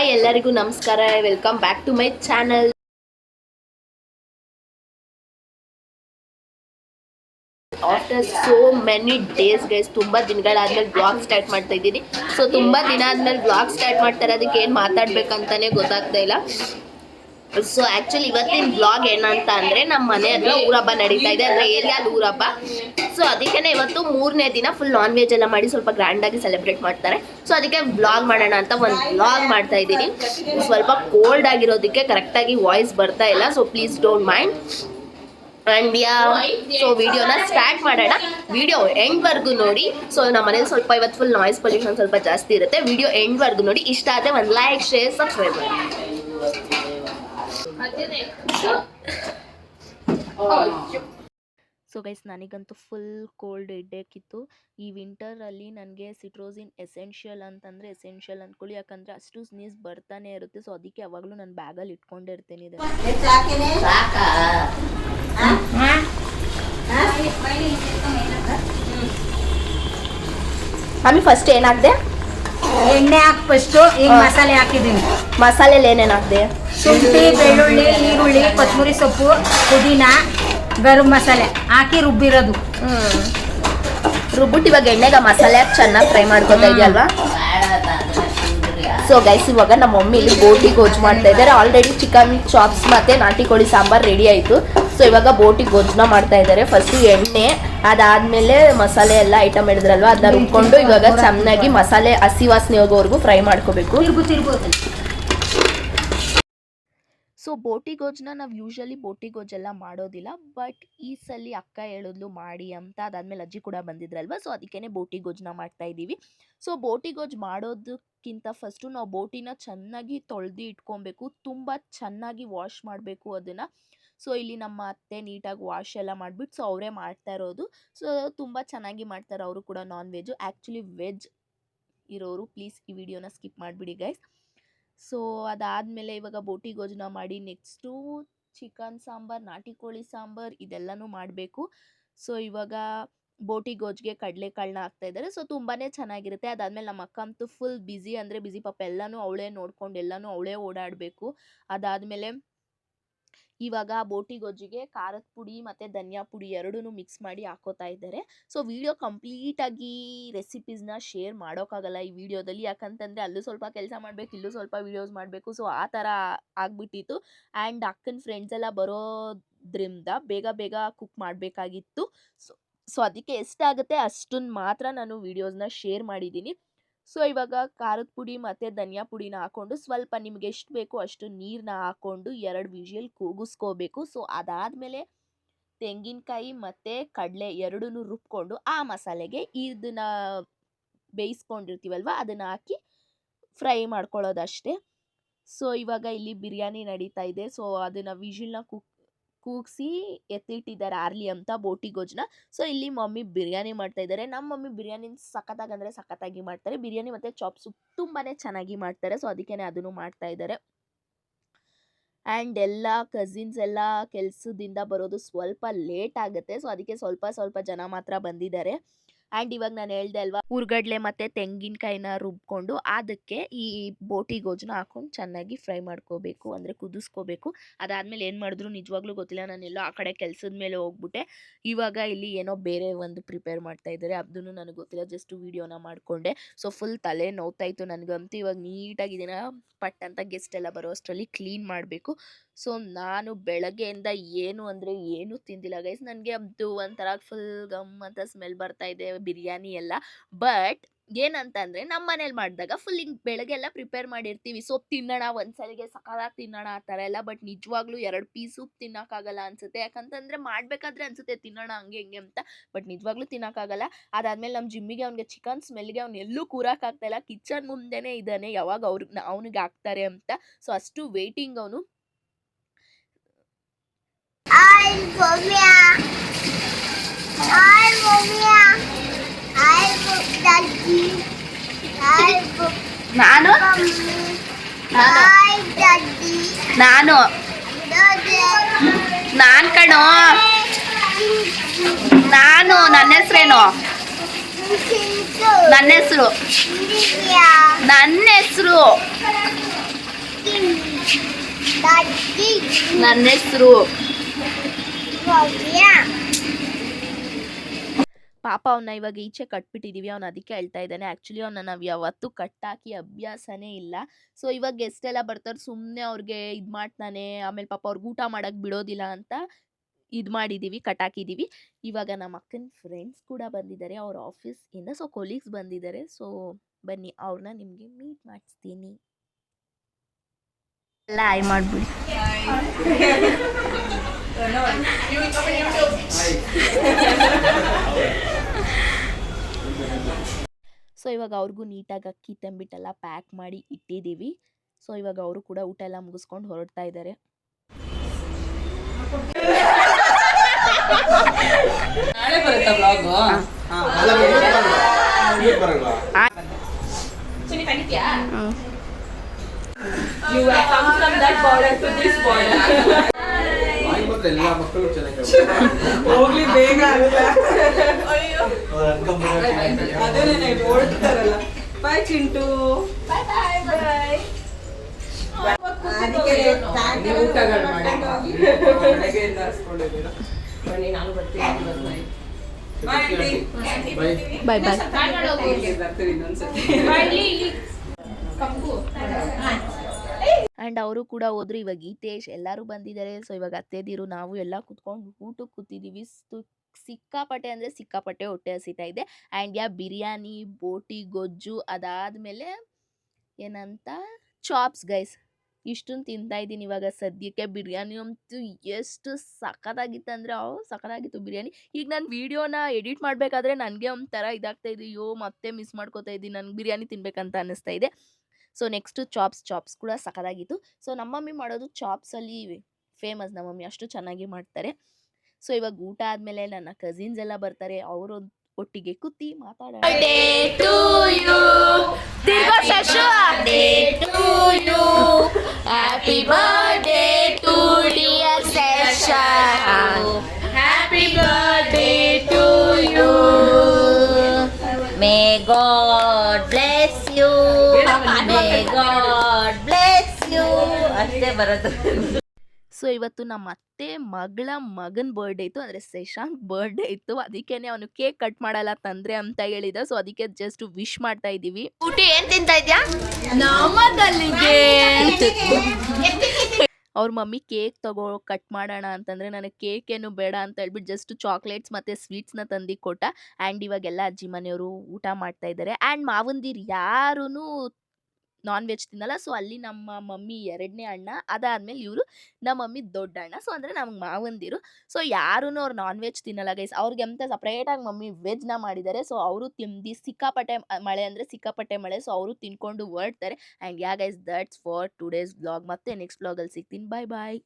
Hi ಎಲ್ಲರಿಗೂ ನಮಸ್ಕಾರ. Welcome back to my channel after so many days guys ತುಂಬ ದಿನಗಳಾದ್ಮೇಲೆ ಬ್ಲಾಗ್ ಸ್ಟಾರ್ಟ್ ಮಾಡ್ತಾ ಇದ್ದೀನಿ. ಸೊ ತುಂಬ ದಿನ ಆದ್ಮೇಲೆ ಬ್ಲಾಗ್ ಸ್ಟಾರ್ಟ್ ಮಾಡ್ತಾರೆ ಅದಕ್ಕೆ ಏನು ಮಾತಾಡ್ಬೇಕಂತಾನೆ ಗೊತ್ತಾಗ್ತಾ ಇಲ್ಲ. ಸೊ ಆ್ಯಕ್ಚುಲಿ ಇವತ್ತಿನ ಬ್ಲಾಗ್ ಏನಂತ ಅಂದರೆ ನಮ್ಮ ಮನೆ ಹತ್ರ ಊರಬ್ಬ ನಡೀತಾ ಇದೆ. ಅಂದರೆ ಏರಿಯಾದ ಊರಬ್ಬ. ಸೊ ಅದಕ್ಕೆ ಇವತ್ತು ಮೂರನೇ ದಿನ ಫುಲ್ ನಾನ್ ವೆಜ್ ಎಲ್ಲ ಮಾಡಿ ಸ್ವಲ್ಪ ಗ್ರ್ಯಾಂಡಾಗಿ ಸೆಲೆಬ್ರೇಟ್ ಮಾಡ್ತಾರೆ. ಸೊ ಅದಕ್ಕೆ ಬ್ಲಾಗ್ ಮಾಡೋಣ ಅಂತ ಒಂದು ಬ್ಲಾಗ್ ಮಾಡ್ತಾ ಇದ್ದೀನಿ. ಸ್ವಲ್ಪ ಕೋಲ್ಡ್ ಆಗಿರೋದಕ್ಕೆ ಕರೆಕ್ಟಾಗಿ ವಾಯ್ಸ್ ಬರ್ತಾ ಇಲ್ಲ. So please don't mind and yeah so ವಿಡಿಯೋನ ಸ್ಟಾರ್ಟ್ ಮಾಡೋಣ. ವಿಡಿಯೋ ಎಂಡ್ವರೆಗೂ ನೋಡಿ. ಸೊ ನಮ್ಮ ಮನೇಲಿ ಸ್ವಲ್ಪ ಇವತ್ತು ಫುಲ್ ನಾಯ್ಸ್ ಪೊಲ್ಯೂಷನ್ ಸ್ವಲ್ಪ ಜಾಸ್ತಿ ಇರುತ್ತೆ. ವಿಡಿಯೋ ಎಂಡ್ವರೆಗೂ ನೋಡಿ. ಇಷ್ಟ ಆದರೆ ಒಂದು ಲೈಕ್ ಶೇರ್ ಸಬ್ಸ್ಕ್ರೈಬ್ ಮಾಡಿ. ಸೊ ಗೈಸ್ ನನಗಂತೂ ಫುಲ್ ಕೋಲ್ಡ್ ಇಡ್ಡೇಕಿತ್ತು ಈ ವಿಂಟರಲ್ಲಿ ನನಗೆ ಸಿಟ್ರೋಸಿನ್ ಎಸೆನ್ಷಿಯಲ್ ಅಂತಂದರೆ ಎಸೆನ್ಷಿಯಲ್ ಅಂದ್ಕೊಳ್ಳಿ ಯಾಕಂದರೆ ಅಷ್ಟು ಸ್ನೀಸ್ ಬರ್ತಾನೆ ಇರುತ್ತೆ. ಸೊ ಅದಕ್ಕೆ ಯಾವಾಗಲೂ ನಾನು ಬ್ಯಾಗಲ್ಲಿ ಇಟ್ಕೊಂಡಿರ್ತೀನಿ ಇದನ್ನು. ಫಸ್ಟ್ ಏನಾಗಿದೆ? ಎಣ್ಣೆ ಹಾಕಿ ಫಸ್ಟು ಈಗ ಮಸಾಲೆ ಹಾಕಿದ್ದೀನಿ. ಮಸಾಲೆಲಿ ಏನೇನು ಹಾಕಿದೆ? ಶುಂಠಿ ಬೆಳ್ಳುಳ್ಳಿ ಈರುಳ್ಳಿ ಕೊತ್ತಂಬರಿ ಸೊಪ್ಪು ಪುದೀನ ಗರಂ ಮಸಾಲೆ ಹಾಕಿ ರುಬ್ಬಿರೋದು. ರುಬ್ಬಿಟ್ಟು ಇವಾಗ ಎಣ್ಣೆಗೆ ಮಸಾಲೆ ಹಾಕಿ ಚೆನ್ನಾಗಿ ಫ್ರೈ ಮಾಡ್ಕೊತಾ ಇದೆಯಲ್ವಾ? ಸೊ ಗೈಸ್ ಇವಾಗ ನಮ್ಮ ಮಮ್ಮಿ ಇಲ್ಲಿ ಬೋಟಿ ಗೊಜ್ಜು ಮಾಡ್ತಾ ಇದ್ದಾರೆ ಆಲ್ರೆಡಿ ಚಿಕನ್ ಚಾಪ್ಸ್ ಮತ್ತೆ ನಾಟಿ ಕೋಳಿ ಸಾಂಬಾರ್ ರೆಡಿ ಆಯಿತು. ಸೊ ಇವಾಗ ಬೋಟಿ ಗೊಜ್ಜನ್ನ ಮಾಡ್ತಾ ಇದ್ದಾರೆ ಫಸ್ಟು ಎಣ್ಣೆ ಅದಾದ್ಮೇಲೆ ಮಸಾಲೆ ಎಲ್ಲ ಐಟಮ್ ಹಿಡಿದ್ರಲ್ವ ಅದನ್ನ ರುಬ್ಕೊಂಡು ಇವಾಗ ಚೆನ್ನಾಗಿ ಮಸಾಲೆ ಹಸಿ ವಾಸನೆ ಹೋಗೋವರೆಗೂ ಫ್ರೈ ಮಾಡ್ಕೋಬೇಕು ಸೊ ಬೋಟಿ ಗೋಜ್ನ ನಾವು ಯೂಶಲಿ ಬೋಟಿ ಗೊಜ್ಜೆಲ್ಲ ಮಾಡೋದಿಲ್ಲ ಬಟ್ ಈ ಸಲ ಅಕ್ಕ ಹೇಳಿದ್ಲು ಮಾಡಿ ಅಂತ ಅದಾದ್ಮೇಲೆ ಅಜ್ಜಿ ಕೂಡ ಬಂದಿದ್ರಲ್ವ ಸೊ ಅದಕ್ಕೇನೆ ಬೋಟಿ ಗೋಜ್ನ ಮಾಡ್ತಾ ಇದ್ದೀವಿ. ಸೊ ಬೋಟಿ ಗೊಜ್ಜು ಮಾಡೋದಕ್ಕಿಂತ ಫಸ್ಟು ನಾವು ಬೋಟಿನ ಚೆನ್ನಾಗಿ ತೊಳೆದು ಇಟ್ಕೊಬೇಕು ತುಂಬ ಚೆನ್ನಾಗಿ ವಾಶ್ ಮಾಡಬೇಕು ಅದನ್ನು. ಸೊ, ಇಲ್ಲಿ ನಮ್ಮ ಅತ್ತೆ ನೀಟಾಗಿ ವಾಶ್ ಎಲ್ಲ ಮಾಡಿಬಿಟ್ಟು, ಸೊ, ಅವರೇ ಮಾಡ್ತಾ ಇರೋದು. ಸೊ, ತುಂಬ ಚೆನ್ನಾಗಿ ಮಾಡ್ತಾರೆ ಅವರು ಕೂಡ ನಾನ್ ವೆಜ್ಜು ಆ್ಯಕ್ಚುಲಿ ವೆಜ್ ಇರೋರು ಪ್ಲೀಸ್ ಈ ವಿಡಿಯೋನ ಸ್ಕಿಪ್ ಮಾಡಿಬಿಡಿ ಗೈಸ್ ಸೊ ಅದಾದಮೇಲೆ ಇವಾಗ ಬೋಟಿ ಗೋಜನ ಮಾಡಿ ನೆಕ್ಸ್ಟು ಚಿಕನ್ ಸಾಂಬಾರ್, ನಾಟಿ ಕೋಳಿ ಸಾಂಬಾರ್ ಇದೆಲ್ಲನೂ ಮಾಡಬೇಕು. ಸೊ ಇವಾಗ ಬೋಟಿ ಗೋಜ್ಗೆ ಕಡಲೆಕಾಳನ್ನ ಹಾಕ್ತಾ ಇದ್ದಾರೆ. ಸೊ ತುಂಬಾ ಚೆನ್ನಾಗಿರುತ್ತೆ. ಅದಾದಮೇಲೆ ನಮ್ಮ ಅಕ್ಕ ಅಂತೂ ಫುಲ್ ಬ್ಯುಸಿ ಅಂದರೆ ಬ್ಯುಸಿ ಪಾಪ ಎಲ್ಲನೂ ಅವಳೇ ನೋಡ್ಕೊಂಡು ಎಲ್ಲನೂ ಅವಳೇ ಓಡಾಡಬೇಕು. ಅದಾದಮೇಲೆ ಇವಾಗ ಬೋಟಿ ಗೊಜ್ಜಿಗೆ ಖಾರದ ಪುಡಿ ಮತ್ತು ಧನಿಯಾ ಪುಡಿ ಎರಡೂ ಮಿಕ್ಸ್ ಮಾಡಿ ಹಾಕೋತಾ ಇದ್ದಾರೆ. ಸೊ ವಿಡಿಯೋ ಕಂಪ್ಲೀಟಾಗಿ ರೆಸಿಪೀಸ್ನ ಶೇರ್ ಮಾಡೋಕ್ಕಾಗಲ್ಲ ಈ ವಿಡಿಯೋದಲ್ಲಿ ಯಾಕಂತಂದರೆ ಅಲ್ಲೂ ಸ್ವಲ್ಪ ಕೆಲಸ ಮಾಡಬೇಕು, ಇಲ್ಲೂ ಸ್ವಲ್ಪ ವೀಡಿಯೋಸ್ ಮಾಡಬೇಕು. ಸೊ ಆ ಥರ ಆಗಿಬಿಟ್ಟಿತ್ತು. ಆ್ಯಂಡ್ ಅಕ್ಕನ ಫ್ರೆಂಡ್ಸ್ ಎಲ್ಲ ಬರೋದ್ರಿಂದ ಬೇಗ ಬೇಗ ಕುಕ್ ಮಾಡಬೇಕಾಗಿತ್ತು. ಸೊ ಸೊ ಅದಕ್ಕೆ ಎಷ್ಟಾಗುತ್ತೆ ಅಷ್ಟನ್ನು ಮಾತ್ರ ನಾನು ವೀಡಿಯೋಸ್ನ ಶೇರ್ ಮಾಡಿದ್ದೀನಿ. ಸೊ, ಇವಾಗ ಖಾರದ ಪುಡಿ ಮತ್ತು ಧನಿಯಾ ಪುಡಿನ ಹಾಕ್ಕೊಂಡು ಸ್ವಲ್ಪ ನಿಮ್ಗೆ ಎಷ್ಟು ಬೇಕೋ ಅಷ್ಟು ನೀರನ್ನ ಹಾಕ್ಕೊಂಡು ಎರಡು ವಿಷಲ್ ಕೂಗಿಸ್ಕೋಬೇಕು. ಸೊ, ಅದಾದಮೇಲೆ ತೆಂಗಿನಕಾಯಿ ಮತ್ತು ಕಡಲೆ ಎರಡೂ ರುಬ್ಕೊಂಡು ಆ ಮಸಾಲೆಗೆ ಇದನ್ನ ಬೇಯಿಸ್ಕೊಂಡಿರ್ತೀವಲ್ವ, ಅದನ್ನು ಹಾಕಿ ಫ್ರೈ ಮಾಡ್ಕೊಳ್ಳೋದಷ್ಟೇ. ಸೊ, ಇವಾಗ ಇಲ್ಲಿ ಬಿರಿಯಾನಿ ನಡೀತಾ ಇದೆ. ಸೊ, ಅದನ್ನು ವಿಷಿಲ್ನ ಕುಕ್ ಕೂಗಿಸಿ ಎತ್ತಿಟ್ಟಿದ್ದಾರೆ ಆರ್ಲಿ ಅಂತ ಬೋಟಿ ಗೊಜ್ಜನ್ನ. ಸೊ ಇಲ್ಲಿ ಮಮ್ಮಿ ಬಿರಿಯಾನಿ ಮಾಡ್ತಾ ಇದ್ದಾರೆ. ನಮ್ಮ ಮಮ್ಮಿ ಬಿರಿಯಾನಿ ಸಖತ್ತಾಗಿ ಅಂದರೆ ಸಖತ್ತಾಗಿ ಮಾಡ್ತಾರೆ. ಬಿರಿಯಾನಿ ಮತ್ತು ಚಾಪ್ಸು ತುಂಬಾ ಚೆನ್ನಾಗಿ ಮಾಡ್ತಾರೆ. ಸೊ ಅದಕ್ಕೇ ಅದನ್ನು ಮಾಡ್ತಾ ಇದ್ದಾರೆ. ಆ್ಯಂಡ್ ಎಲ್ಲ ಕಸಿನ್ಸ್ ಎಲ್ಲ ಕೆಲಸದಿಂದ ಬರೋದು ಸ್ವಲ್ಪ ಲೇಟ್ ಆಗುತ್ತೆ. ಸೊ ಅದಕ್ಕೆ ಸ್ವಲ್ಪ ಸ್ವಲ್ಪ ಜನ ಮಾತ್ರ ಬಂದಿದ್ದಾರೆ. ಆ್ಯಂಡ್ ಇವಾಗ ನಾನು ಹೇಳ್ದೆ ಅಲ್ವಾ ಉರ್ಗಡ್ಲೆ ಮತ್ತು ತೆಂಗಿನಕಾಯಿನ ರುಬ್ಕೊಂಡು ಅದಕ್ಕೆ ಈ ಬೋಟಿ ಗೊಜ್ಜನ್ನ ಹಾಕೊಂಡು ಚೆನ್ನಾಗಿ ಫ್ರೈ ಮಾಡ್ಕೋಬೇಕು, ಅಂದರೆ ಕುದಿಸ್ಕೋಬೇಕು. ಅದಾದಮೇಲೆ ಏನು ಮಾಡಿದ್ರು ನಿಜವಾಗ್ಲೂ ಗೊತ್ತಿಲ್ಲ, ನಾನು ಎಲ್ಲೋ ಆ ಕಡೆ ಕೆಲಸದ ಮೇಲೆ ಹೋಗ್ಬಿಟ್ಟೆ. ಇವಾಗ ಇಲ್ಲಿ ಏನೋ ಬೇರೆ ಒಂದು ಪ್ರಿಪೇರ್ ಮಾಡ್ತಾ ಇದ್ದಾರೆ ಅದನ್ನು ನನಗೆ ಗೊತ್ತಿಲ್ಲ, ಜಸ್ಟ್ ವೀಡಿಯೋನ ಮಾಡಿಕೊಂಡೆ. ಸೊ ಫುಲ್ ತಲೆ ನೋವ್ತಾ ಇತ್ತು ನನಗಂತೂ, ಇವಾಗ ನೀಟಾಗಿ ಪಟ್ಟಂತ ಪಟ್ ಅಂತ ಗೆಸ್ಟ್ ಎಲ್ಲ ಬರೋ ಅಷ್ಟರಲ್ಲಿ ಕ್ಲೀನ್ ಮಾಡಬೇಕು. ಸೊ, ನಾನು ಬೆಳಗ್ಗೆಯಿಂದ ಏನು ಅಂದರೆ ಏನು ತಿಂದಿಲ್ಲ ಗೈಸ್. ನನಗೆ ಅದು ಒಂಥರ ಫುಲ್ ಗಮ್ ಅಂತ ಸ್ಮೆಲ್ ಬರ್ತಾ ಇದೆ, ಬಿರಿಯಾನಿ ಎಲ್ಲ. ಬಟ್ ಏನಂತಂದರೆ ನಮ್ಮ ಮನೇಲಿ ಮಾಡಿದಾಗ ಫುಲ್ ಹಿಂಗೆ ಬೆಳಗ್ಗೆ ಎಲ್ಲ ಪ್ರಿಪೇರ್ ಮಾಡಿರ್ತೀವಿ. ಸೊ ತಿನ್ನೋಣ, ಒಂದ್ಸಲಿಗೆ ಸಕಾಲಾಗಿ ತಿನ್ನೋಣ ಆ ಥರ ಎಲ್ಲ. ಬಟ್ ನಿಜವಾಗ್ಲೂ ಎರಡು ಪೀಸು ತಿನ್ನೋಕ್ಕಾಗಲ್ಲ ಅನ್ಸುತ್ತೆ. ಯಾಕಂತಂದರೆ ಮಾಡಬೇಕಾದ್ರೆ ಅನ್ಸುತ್ತೆ, ತಿನ್ನೋಣ, ಹಂಗೆ, ಹಿಂಗೆ ಅಂತ. ಬಟ್ ನಿಜವಾಗ್ಲೂ ತಿನ್ನೋಕ್ಕಾಗಲ್ಲ. ಅದಾದಮೇಲೆ ನಮ್ಮ ಜಿಮ್ಮಿಗೆ ಅವ್ನಿಗೆ ಚಿಕನ್ ಸ್ಮೆಲ್ಗೆ ಅವ್ನು ಎಲ್ಲೂ ಕೂರಕ್ಕಾಗ್ತಾಯಿಲ್ಲ ಕಿಚನ್ ಮುಂದೆನೇ ಇದ್ದಾನೆ. ಯಾವಾಗ ಅವ್ರಿಗೆ ಅವನಿಗೆ ಹಾಕ್ತಾರೆ ಅಂತ. ಸೊ, ಅಷ್ಟು ವೇಟಿಂಗ್ ಅವನು. ನಾನು. ನಾನು. ನಾನ್. ಕಣೋ. ನಾನು ನನ್ನ ಹೆಸ್ರೇನು? ನನ್ನ ಹೆಸರು. ನನ್ನ ಹೆಸರು. ನನ್ನ ಹೆಸರು. ಪಾಪ ಅವನ್ನ ಇವಾಗ ಈಚೆ ಕಟ್ಬಿಟ್ಟಿದೀವಿ ಅವ್ನ ಅದಕ್ಕೆ ಹೇಳ್ತಾ ಇದ್ದಾನೆ. ಆ್ಯಕ್ಚುಲಿ ಅವನ್ನ ನಾವು ಯಾವತ್ತೂ ಕಟ್ಟಾಕಿ ಅಭ್ಯಾಸನೇ ಇಲ್ಲ. ಸೊ ಇವಾಗ ಗೆಸ್ಟ್ ಎಲ್ಲ ಬರ್ತಾರೆ ಸುಮ್ಮನೆ ಅವ್ರಿಗೆ ಇದು ಮಾಡ್ತಾನೆ ಆಮೇಲೆ ಪಾಪ ಅವ್ರಿಗೆ ಊಟ ಮಾಡಕ್ ಬಿಡೋದಿಲ್ಲ ಅಂತ ಇದು ಮಾಡಿದ್ದೀವಿ ಕಟ್ಟಾಕಿದ್ದೀವಿ ಇವಾಗ ನಮ್ಮ ಅಕ್ಕನ ಫ್ರೆಂಡ್ಸ್ ಕೂಡ ಬಂದಿದ್ದಾರೆ ಅವ್ರ ಆಫೀಸಿಂದ ಸೊ ಕೊಲೀಗ್ಸ್ ಬಂದಿದ್ದಾರೆ. ಸೊ ಬನ್ನಿ ಅವ್ರನ್ನ ನಿಮಗೆ ಮೀಟ್ ಮಾಡಿಸ್ತೀನಿ. ಎಲ್ಲ ಆಯ್ ಮಾಡಿಬಿಡಿ. ಸೊ ಇವಾಗ ಅವ್ರಿಗೂ ನೀಟಾಗಿ ಅಕ್ಕಿ ತಂಬಿಟ್ಟೆಲ್ಲ ಪ್ಯಾಕ್ ಮಾಡಿ ಇಟ್ಟಿದ್ದೀವಿ. ಸೊ ಇವಾಗ ಅವರು ಕೂಡ ಊಟ ಎಲ್ಲ ಮುಗಿಸ್ಕೊಂಡು ಹೊರಡ್ತಾ ಇದ್ದಾರೆ. ನಾಳೆ ಬರುತ್ತಾ come you come from that border to ಎಲ್ಲ ಮಕ್ಕಳು ಚೆನ್ನಾಗಿ ಹೋಗ್ಲಿ ಬೇಗ ಆಗುತ್ತೆ. ಅದೇನೇ ಓಡ್ತಾರಲ್ಲ. ಬಾಯ್ ಚಿಂಟು. ಬಾಯ್ ಬಾಯ್ ಬಾಯ್ ಅದಕ್ಕೆ ಊಟಗಳು ಮಾಡಿ. ಬೆಳಗ್ಗೆಯಿಂದ ಹಸ್ಕೊಂಡಿದ್ದೀರಾ? ಬನ್ನಿ ನಾನು ಬರ್ತೀನಿ ಬಾಯ್ ಬಾಯ್ ಬಾಯ್ ಬಾಯ್ ಬರ್ತೀನಿ ಇನ್ನೊಂದ್ಸತಿ. ಆ್ಯಂಡ್ ಅವರು ಕೂಡ ಹೋದ್ರು. ಇವಾಗ ಗೀತೇಶ್ ಎಲ್ಲರೂ ಬಂದಿದ್ದಾರೆ ಸೊ, ಇವಾಗ ಅತ್ತೆದಿರು, ನಾವು ಎಲ್ಲ ಕುತ್ಕೊಂಡು ಊಟಕ್ಕೆ ಕೂತಿದ್ದೀವಿ ಸಿಕ್ಕಾಪಟ್ಟೆ ಅಂದರೆ ಸಿಕ್ಕಾಪಟ್ಟೆ ಹೊಟ್ಟೆ ಹಸಿತಾ ಇದೆ. ಆ್ಯಂಡ್ ಯಾ, ಬಿರಿಯಾನಿ, ಬೋಟಿ, ಗೊಜ್ಜು ಅದಾದಮೇಲೆ ಏನಂತ? Chops guys. ಇಷ್ಟನ್ನು ತಿಂತಾ ಇದ್ದೀನಿ ಇವಾಗ ಸದ್ಯಕ್ಕೆ. ಬಿರಿಯಾನಿ ಅಂತೂ ಎಷ್ಟು ಸಖತ್ತಾಗಿತ್ತು ಅಂದರೆ ಅವು ಸಖತ್ತಾಗಿತ್ತು ಬಿರಿಯಾನಿ. ಈಗ ನಾನು ವೀಡಿಯೋನ ಎಡಿಟ್ ಮಾಡಬೇಕಾದ್ರೆ ನನಗೆ ಒಂಥರ ಇದಾಗ್ತಾ ಇದೆ. ಅಯ್ಯೋ, ಮತ್ತೆ ಮಿಸ್ ಮಾಡ್ಕೋತಾ ಇದ್ದೀನಿ. ನನಗೆ ಬಿರಿಯಾನಿ ತಿನ್ಬೇಕಂತ ಅನ್ನಿಸ್ತಾ ಇದೆ. ಸೊ ನೆಕ್ಸ್ಟು ಚಾಪ್ಸ್ ಚಾಪ್ಸ್ ಕೂಡ ಸಖತ್ತಾಗಿತ್ತು. ಸೊ ನಮ್ಮ ಮಮ್ಮಿ ಮಾಡೋದು ಚಾಪ್ಸಲ್ಲಿ ಫೇಮಸ್ ನಮ್ಮ ಮಮ್ಮಿ ಅಷ್ಟು ಚೆನ್ನಾಗಿ ಮಾಡ್ತಾರೆ. ಸೊ ಇವಾಗ ಊಟ ಆದಮೇಲೆ ನನ್ನ ಕಸಿನ್ಸ್ ಎಲ್ಲ ಬರ್ತಾರೆ. ಅವರು ಒಟ್ಟಿಗೆ ಕುತ್ತಿ ಮಾತಾಡೋಣ. Happy birthday to dear happy ಬರೋದು ಸೊ ಇವತ್ತು ನಮ್ಮ ಅತ್ತೆ ಮಗಳ ಮಗನ ಬರ್ಡೇ ಇತ್ತು ಅಂದರೆ ಶಶಾಂಕ್ ಬರ್ಡೇ ಇತ್ತು. ಅದಕ್ಕೇನೆ ಅವನು ಕೇಕ್ ಕಟ್ ಮಾಡಲ್ಲ ತಂದ್ರೆ ಅಂತ ಹೇಳಿದ. ಸೊ ಅದಕ್ಕೆ ಜಸ್ಟ್ ವಿಶ್ ಮಾಡ್ತಾ ಇದ್ದೀವಿ. ಊಟಿ ಏನ್ ತಿಂತಾ ಇದ್ಯಾ? ಅವ್ರ ಮಮ್ಮಿ ಕೇಕ್ ತಗೋ ಕಟ್ ಮಾಡೋಣ ಅಂತಂದ್ರೆ ನನಗೆ ಕೇಕ್ ಏನು ಬೇಡ ಅಂತ ಹೇಳ್ಬಿಟ್ಟು ಜಸ್ಟ್ ಚಾಕ್ಲೇಟ್ಸ್ ಮತ್ತೆ ಸ್ವೀಟ್ಸ್ನ ತಂದು ಕೊಟ್ಟ. ಆ್ಯಂಡ್ ಇವಾಗೆಲ್ಲ ಅಜ್ಜಿ ಮನೆಯವರು ಊಟ ಮಾಡ್ತಾ ಇದ್ದಾರೆ ಆ್ಯಂಡ್ ಮಾವಂದಿರು ಯಾರೂ ನಾನ್ ವೆಜ್ ತಿನ್ನಲ್ಲ. ಸೊ ಅಲ್ಲಿ ನಮ್ಮ ಮಮ್ಮಿ ಎರಡನೇ ಅಣ್ಣ, ಅದಾದ್ಮೇಲೆ ಇವರು ನಮ್ಮ ಮಮ್ಮಿ ದೊಡ್ಡ ಅಣ್ಣ. ಸೊ ಅಂದರೆ ನಮ್ಗೆ ಮಾವಂದಿರು. ಸೊ ಯಾರೂ ಅವ್ರು ನಾನ್ ವೆಜ್ ತಿನ್ನಲ್ಲ ಗೈಸ್ ಅವ್ರಿಗೆ ಅಂತ ಸಪ್ರೇಟಾಗಿ ಮಮ್ಮಿ ವೆಜ್ನ ಮಾಡಿದ್ದಾರೆ ಸೊ ಅವರು ತಿಂದು ಸಿಕ್ಕಾಪಟ್ಟೆ ಮಳೆ ಅಂದ್ರೆ ಸಿಕ್ಕಾಪಟ್ಟೆ ಮಳೆ. ಸೊ ಅವರು ತಿನ್ಕೊಂಡು ಹೊರಡ್ತಾರೆ and yeah guys that's for today's blog ಮತ್ತೆ ನೆಕ್ಸ್ಟ್ ಬ್ಲಾಗಲ್ಲಿ ಸಿಗ್ತೀನಿ. ಬಾಯ್ ಬಾಯ್